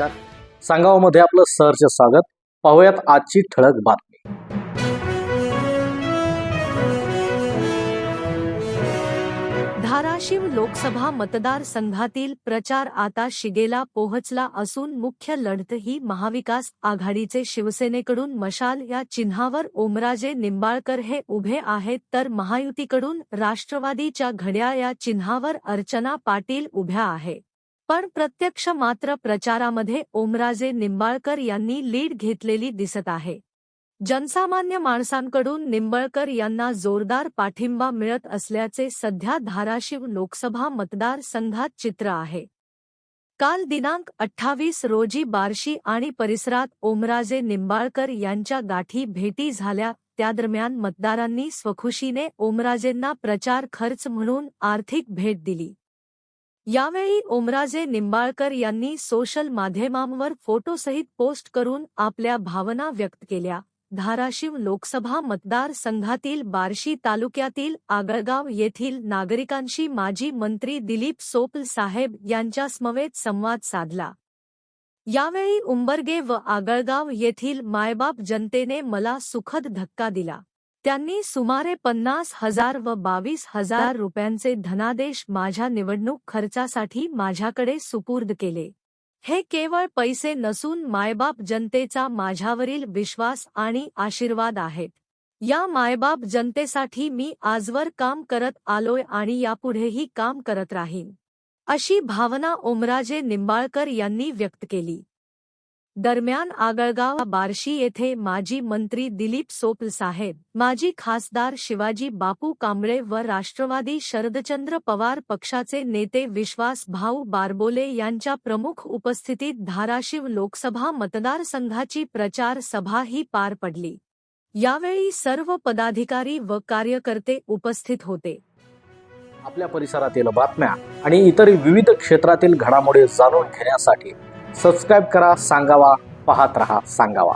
सांगावामध्ये आपलं सहर्ष स्वागत. पाहूयात आजची ठळक बातमी. धाराशिव लोकसभा मतदारसंघातील प्रचार आता शिगेला पोहोचला असून मुख्य लढत ही महाविकास आघाडीचे शिवसेनेकडून मशाल या चिन्हावर ओमराजे निंबाळकर हे उभे आहेत तर महायुतीकडून राष्ट्रवादीच्या घड्याळ या चिन्हावर अर्चना पाटील उभ्या आहेत पण प्रत्यक्ष मात्र प्रचारामध्ये ओमराजे निंबाळकर यांनी लीड घेतलेली दिसत आहे. जनसामान्य माणसांकडून निंबळकर यांना जोरदार पाठिंबा मिळत असल्याचे सध्या धाराशिव लोकसभा मतदारसंघात चित्र आहे. काल दिनांक अठ्ठावीस रोजी बार्शी आणि परिसरात ओमराजे निंबाळकर यांच्या गाठी भेटी झाल्या त्यादरम्यान मतदारांनी स्वखुशीने ओमराजेंना प्रचार खर्च म्हणून आर्थिक भेट दिली. यावेळी ओमराजे निंबाळकर यांनी सोशल माध्यमांवर फोटोसहित पोस्ट करून आपल्या भावना व्यक्त केल्या. धाराशिव लोकसभा मतदारसंघातील बार्शी तालुक्यातील आगळगाव येथील नागरिकांशी माजी मंत्री दिलीप सोपल साहेब यांच्या समवेत संवाद साधला. यावेळी उंबरगे व आगळगाव येथील मायबाप जनतेने मला सुखद धक्का दिला. त्यांनी सुमारे पन्नास हजार व बावीस हजार रुपयांचे धनादेश माझ्या निवडणूक खर्चासाठी माझ्याकडे सुपूर्द केले. हे केवळ पैसे नसून मायबाप जनतेचा माझ्यावरील विश्वास आणि आशीर्वाद आहेत. या मायबाप जनतेसाठी मी आजवर काम करत आलोय आणि यापुढेही काम करत राहीन. अशी भावना ओमराजे निंबाळकर यांनी व्यक्त केली. दरम्यान आगळगाव बार्शी येथे माजी मंत्री दिलीप सोपल साहेब माजी खासदार शिवाजी बापू कांबळे व राष्ट्रवादी शरदचंद्र पवार पक्षाचे नेते विश्वास भाऊ बारबोले यांच्या प्रमुख उपस्थितीत धाराशिव लोकसभा मतदारसंघाची प्रचार सभा ही पार पडली. यावेळी सर्व पदाधिकारी व कार्यकर्ते उपस्थित होते. आपल्या परिसरातील बातम्या आणि इतर विविध क्षेत्रातील घडामोडी जाणून घेण्यासाठी सबस्क्राईब करा सांगावा पाहत रहा सांगावा.